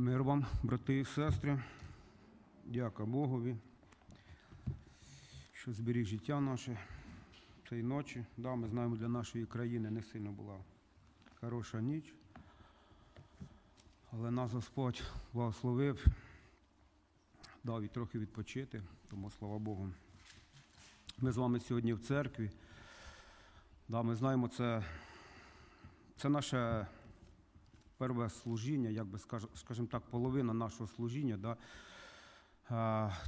Мир вам, брати і сестри. Дяка Богові, що зберіг життя наше цієї ночі. Да, ми знаємо, для нашої країни не сильно була хороша ніч. Але нас Господь благословив, дав і трохи відпочити, тому слава Богу. Ми з вами сьогодні в церкві. Да, ми знаємо, це, це наше перше служіння, як би скаж- скажімо так, половина нашого служіння. Да.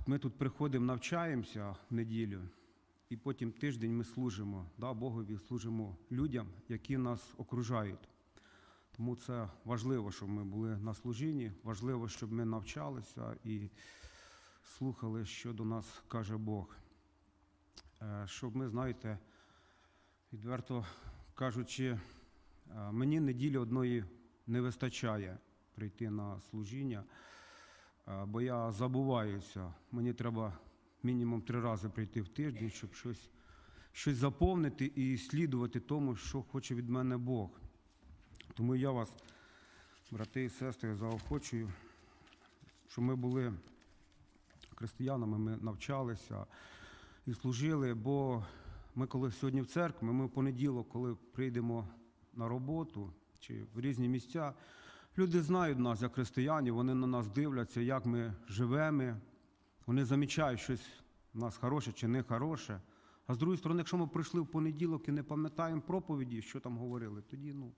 Ми тут приходимо, навчаємося неділю, і потім тиждень ми служимо да, Богові, служимо людям, які нас окружають. Тому це важливо, щоб ми були на служінні, важливо, щоб ми навчалися і слухали, що до нас каже Бог. Е, Щоб ми, знаєте, відверто кажучи, е, мені неділі одної не вистачає прийти на служіння, е, бо я забуваюся. Мені треба мінімум три рази прийти в тиждень, щоб щось, щось заповнити і слідувати тому, що хоче від мене Бог. Тому я вас, брати і сестри, заохочую, щоб ми були християнами, ми навчалися і служили, бо ми коли сьогодні в церкві, ми в понеділок, коли прийдемо на роботу чи в різні місця, люди знають нас як християнів, вони на нас дивляться, як ми живемо, вони замічають щось в нас хороше чи не хороше. А з другої сторони, якщо ми прийшли в понеділок і не пам'ятаємо проповіді, що там говорили, тоді ну,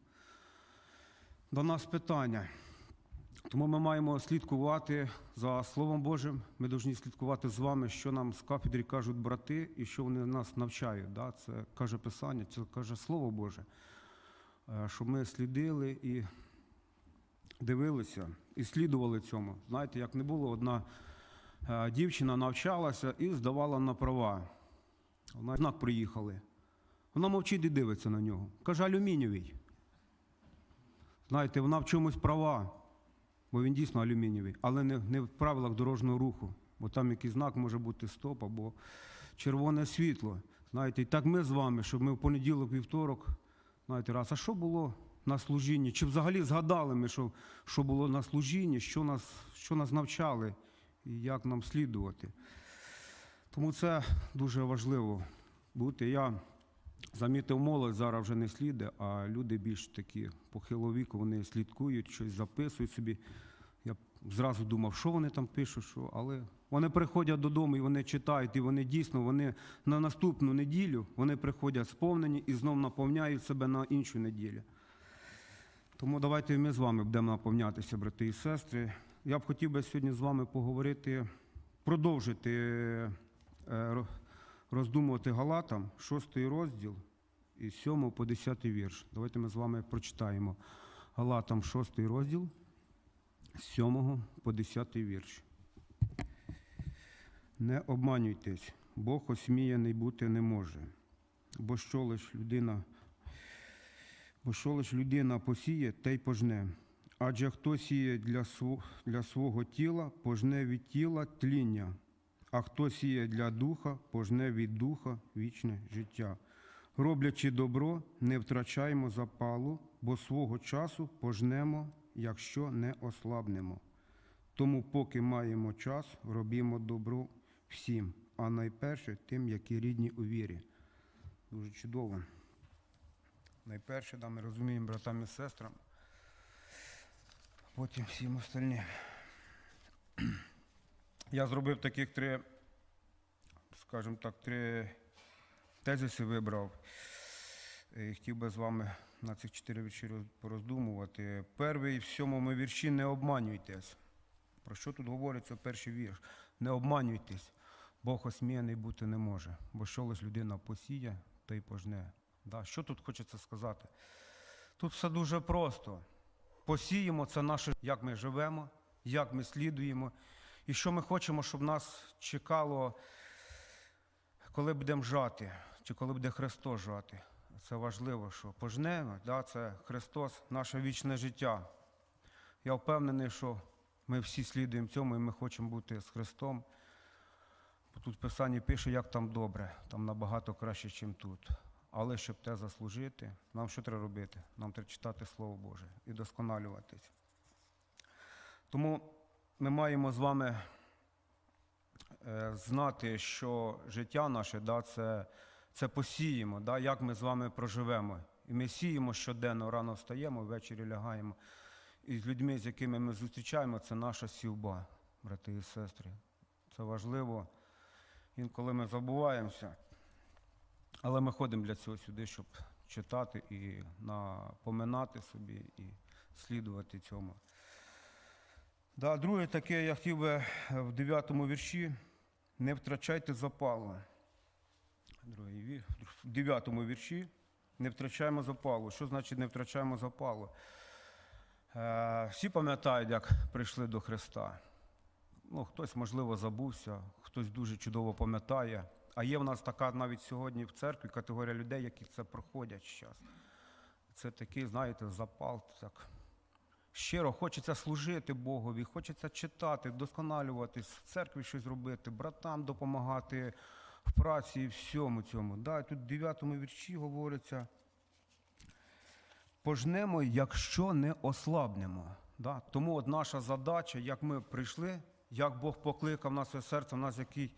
до нас питання. Тому ми маємо слідкувати за Словом Божим. Ми повинні слідкувати з вами, що нам з кафедрі кажуть брати і що вони нас навчають. Да? Це каже Писання, це каже Слово Боже. Е, Щоб ми слідили і дивилися, і слідували цьому. Знаєте, як не було, одна е, дівчина навчалася і здавала на права. Вона знак приїхали. Вона мовчить і дивиться на нього. Каже, алюмінієвий. Знаєте, вона в чомусь права, бо він дійсно алюмінієвий, але не, не в правилах дорожнього руху, бо там якийсь знак може бути стоп або червоне світло. Знаєте, і так ми з вами, щоб ми в понеділок, вівторок, знаєте, раз, а що було на служінні? Чи взагалі згадали ми, що, що було на служінні, що нас, що нас навчали і як нам слідувати? Тому це дуже важливо бути. Я замітив молодь зараз вже не сліди, а люди більш такі похилого віку, вони слідкують, щось записують собі. Я зразу думав, що вони там пишуть, що, але вони приходять додому і вони читають, і вони дійсно вони на наступну неділю вони приходять сповнені і знов наповняють себе на іншу неділю. Тому давайте ми з вами будемо наповнятися, брати і сестри. Я б хотів би сьогодні з вами поговорити, продовжити е, роздумувати Галатам, 6 розділ, із 7 по 10 вірш. Давайте ми з вами прочитаємо Галатам 6 розділ, з 7 по 10 вірш. Не обманюйтесь, Бог осміяний бути не може, бо що лиш людина Бо що лиш людина посіє, те й пожне. Адже хто сіє для, для свого тіла, пожне від тіла тління, а хто сіє для духа, пожне від духа вічне життя. Роблячи добро, не втрачаємо запалу, бо свого часу пожнемо, якщо не ослабнемо. Тому, поки маємо час, робімо добро всім, а найперше тим, які рідні у вірі. Дуже чудово. Найперше, да, ми розуміємо братам і сестрам, потім всім остальним. Я зробив таких три, скажімо так, три тезиси вибрав. І хотів би з вами на цих чотири вірші пороздумувати. Перший в сьомому вірші не обманюйтесь. Про що тут говориться перший вірш? Не обманюйтесь, Бог осміяний бути не може, бо що лиш людина посіє, то й пожне. Да, що тут хочеться сказати? Тут все дуже просто. Посіємо це наше, як ми живемо, як ми слідуємо, і що ми хочемо, щоб нас чекало, коли будемо жати, чи коли буде Христос жати. Це важливо, що пожнемо, да, це Христос, наше вічне життя. Я впевнений, що ми всі слідуємо цьому і ми хочемо бути з Христом. Тут в Писанні пише, як там добре, там набагато краще, ніж тут. Але щоб те заслужити, нам що треба робити? Нам треба читати Слово Боже і досконалюватись. Тому ми маємо з вами е, знати, що життя наше да, це, це посіємо, да, як ми з вами проживемо. І ми сіємо щоденно, рано встаємо, ввечері лягаємо. І з людьми, з якими ми зустрічаємо, це наша сівба, брати і сестри. Це важливо. Інколи ми забуваємося. Але ми ходимо для цього сюди, щоб читати і напоминати собі, і слідувати цьому. Да, друге таке, я хотів би в 9 вірші не втрачайте запалу. Другий в 9 вірші не втрачаємо запалу. Що значить не втрачаємо запалу? Е, всі пам'ятають, як прийшли до Христа. Ну, хтось, можливо, забувся, хтось дуже чудово пам'ятає. А є в нас така навіть сьогодні в церкві категорія людей, які це проходять зараз. Це такий, знаєте, запал. Так. Щиро хочеться служити Богові, хочеться читати, вдосконалюватись, в церкві щось робити, братам допомагати в праці і всьому цьому. Да, тут в 9 вірші говориться. Пожнемо, якщо не ослабнемо. Да? Тому от наша задача, як ми прийшли, як Бог покликав своє серце, в нас який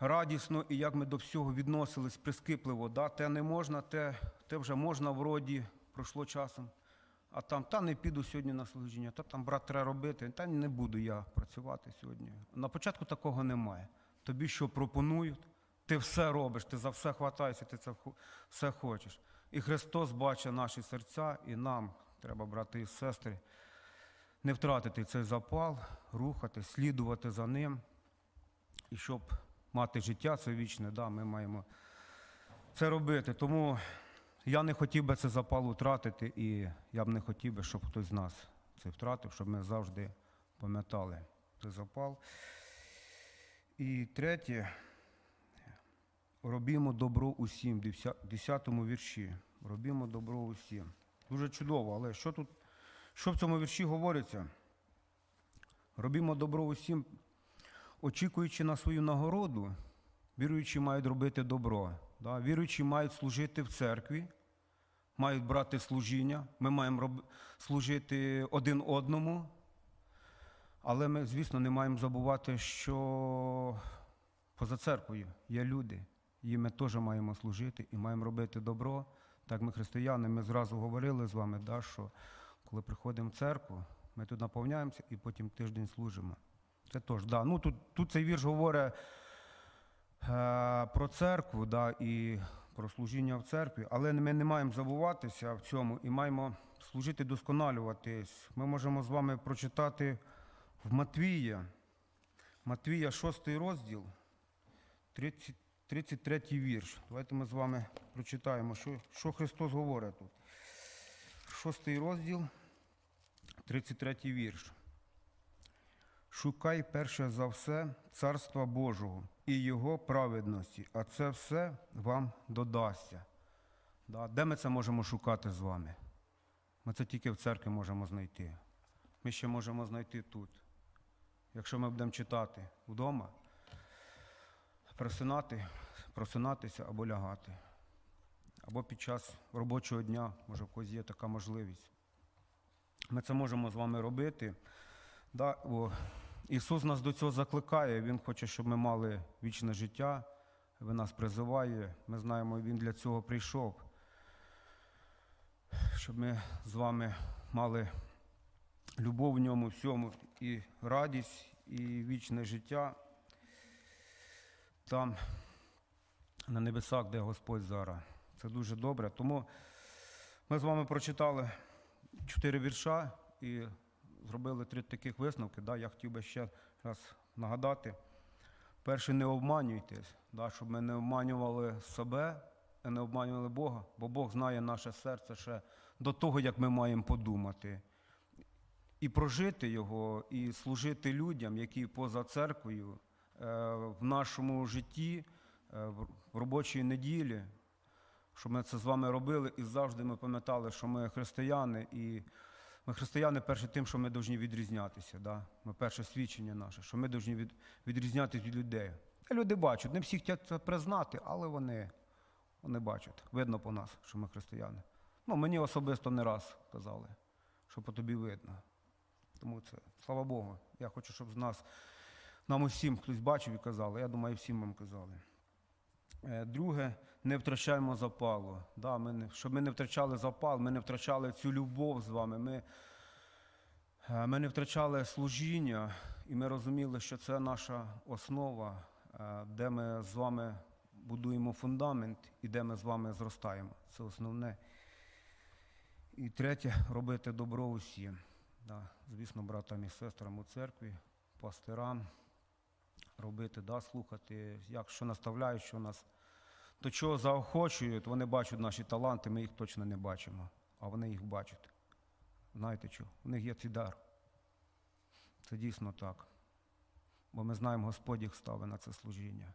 радісно і як ми до всього відносились прискіпливо. Да? Те не можна, те, те вже можна вроді, пройшло часом. А там, та не піду сьогодні на служіння, та там брат треба робити, та не буду я працювати сьогодні. На початку такого немає. Тобі що пропонують, ти все робиш, ти за все хватаєшся, ти це все хочеш. І Христос бачить наші серця, і нам треба, брати і сестри, не втратити цей запал, рухати, слідувати за ним. І щоб мати життя це вічне, да, ми маємо це робити. Тому я не хотів би це запал втратити, і я б не хотів би, щоб хтось з нас це втратив, щоб ми завжди пам'ятали цей запал. І третє, робімо добро усім, в 10 вірші. Робімо добро усім. Дуже чудово, але що тут, що в цьому вірші говориться? Робімо добро усім, очікуючи на свою нагороду, віруючі мають робити добро. Да? Віруючі мають служити в церкві, мають брати служіння, ми маємо роб... служити один одному. Але ми, звісно, не маємо забувати, що поза церквою є люди, їм ми теж маємо служити і маємо робити добро. Так ми християни, ми зразу говорили з вами, да, що коли приходимо в церкву, ми тут наповняємося і потім тиждень служимо. Це теж, да. Ну, тут, тут цей вірш говорить е, про церкву да, і про служіння в церкві, але ми не маємо забуватися в цьому і маємо служити, досконалюватись. Ми можемо з вами прочитати в Матвія, Матвія 6 розділ, 30, 33 вірш. Давайте ми з вами прочитаємо, що, що Христос говорить тут. 6 розділ, 33 вірш. Шукай перше за все Царства Божого і Його праведності, а це все вам додасться. Да? Де ми це можемо шукати з вами? Ми це тільки в церкві можемо знайти. Ми ще можемо знайти тут. Якщо ми будемо читати вдома, просинати, просинатися або лягати. Або під час робочого дня, може, в когось є така можливість. Ми це можемо з вами робити. Да, о, Ісус нас до цього закликає, Він хоче, щоб ми мали вічне життя, Він нас призиває. Ми знаємо, Він для цього прийшов, щоб ми з вами мали любов в ньому всьому, і радість, і вічне життя там, на небесах, де Господь зараз. Це дуже добре. Тому ми з вами прочитали чотири вірша і зробили три таких висновки. Да, я хотів би ще раз нагадати. Перше, не обманюйтесь, да, щоб ми не обманювали себе і не обманювали Бога, бо Бог знає наше серце ще до того, як ми маємо подумати. І прожити його, і служити людям, які поза церквою е, в нашому житті, е, в робочій неділі, щоб ми це з вами робили і завжди ми пам'ятали, що ми християни, і ми християни перше тим, що ми повинні відрізнятися. Да? Ми перше свідчення наше, що ми повинні від, відрізнятися від людей. А люди бачать, не всі хочуть це признати, але вони, вони бачать. Видно по нас, що ми християни. Ну, мені особисто не раз казали, що по тобі видно. Тому це слава Богу. Я хочу, щоб з нас нам усім хтось бачив і казали. Я думаю, всім вам казали. Е, Друге, не втрачаємо запалу. Да, ми щоб ми не втрачали запал, ми не втрачали цю любов з вами. Ми, е, ми не втрачали служіння, і ми розуміли, що це наша основа, е, де ми з вами будуємо фундамент і де ми з вами зростаємо. Це основне. І третє робити добро усім. Да, звісно, братам і сестрам у церкві, пастирам, робити, да, слухати, як що наставляють, що нас до чого заохочують, вони бачать наші таланти, ми їх точно не бачимо, а вони їх бачать. Знаєте що? У них є цей дар. Це дійсно так. Бо ми знаємо, Господь їх ставить на це служіння.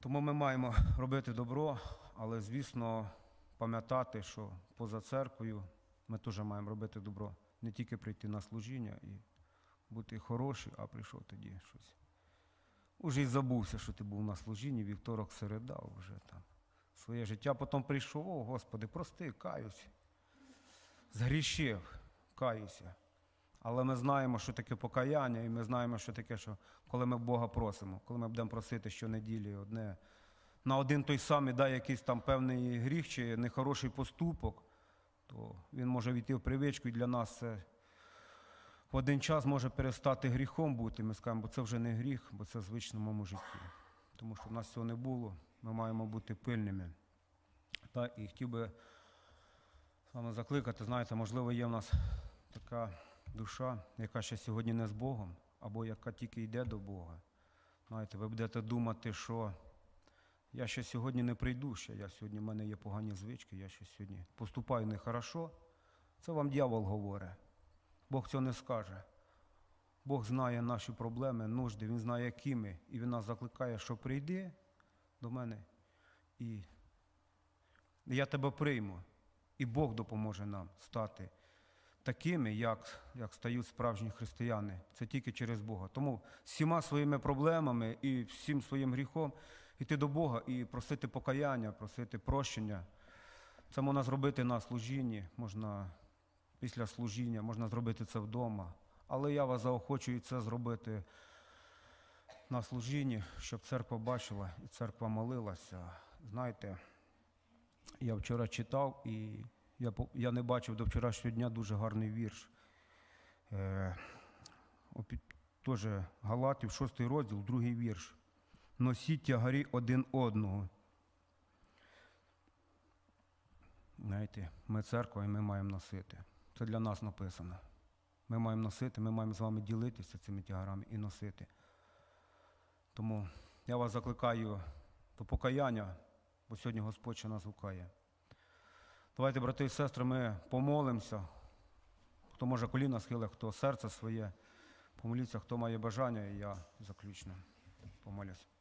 Тому ми маємо робити добро, але, звісно, пам'ятати, що поза церквою ми теж маємо робити добро. Не тільки прийти на служіння і бути хороший, а прийшов тоді щось. Уже й забувся, що ти був на служінні, вівторок, середа, вже там своє життя. Потім прийшов, о, Господи, прости, каюсь. Згрішив, каюся. Але ми знаємо, що таке покаяння, і ми знаємо, що таке, що коли ми Бога просимо, коли ми будемо просити щонеділі одне, на один той самий дай якийсь там певний гріх чи нехороший поступок, то він може війти в привичку, і для нас це в один час може перестати гріхом бути. Ми скажемо, бо це вже не гріх, бо це в звичному житті. Тому що в нас цього не було, ми маємо бути пильними. Та, і хотів би вами закликати, знаєте, можливо, є в нас така душа, яка ще сьогодні не з Богом, або яка тільки йде до Бога. Знаєте, ви будете думати, що я ще сьогодні не прийду, ще я сьогодні, в мене є погані звички, я ще сьогодні поступаю нехорошо. Це вам дьявол говорить. Бог цього не скаже. Бог знає наші проблеми, нужди, Він знає, якими. І Він нас закликає, що прийди до мене, і я тебе прийму. І Бог допоможе нам стати такими, як, як стають справжні християни. Це тільки через Бога. Тому всіма своїми проблемами і всім своїм гріхом йти до Бога і просити покаяння, просити прощення. Це можна зробити на служінні, можна після служіння, можна зробити це вдома. Але я вас заохочую це зробити на служінні, щоб церква бачила і церква молилася. Знаєте, я вчора читав і я, я не бачив до вчорашнього дня дуже гарний вірш. Е, Теж Галатів, шостий розділ, другий вірш. Носіть тягарі один одного. Знаєте, ми церква і ми маємо носити. Це для нас написано. Ми маємо носити, ми маємо з вами ділитися цими тягарами і носити. Тому я вас закликаю до покаяння, бо сьогодні Господь ще нас гукає. Давайте, брати і сестри, ми помолимося. Хто може коліна схиле, хто серце своє, помоліться, хто має бажання, і я заключно помолюсь.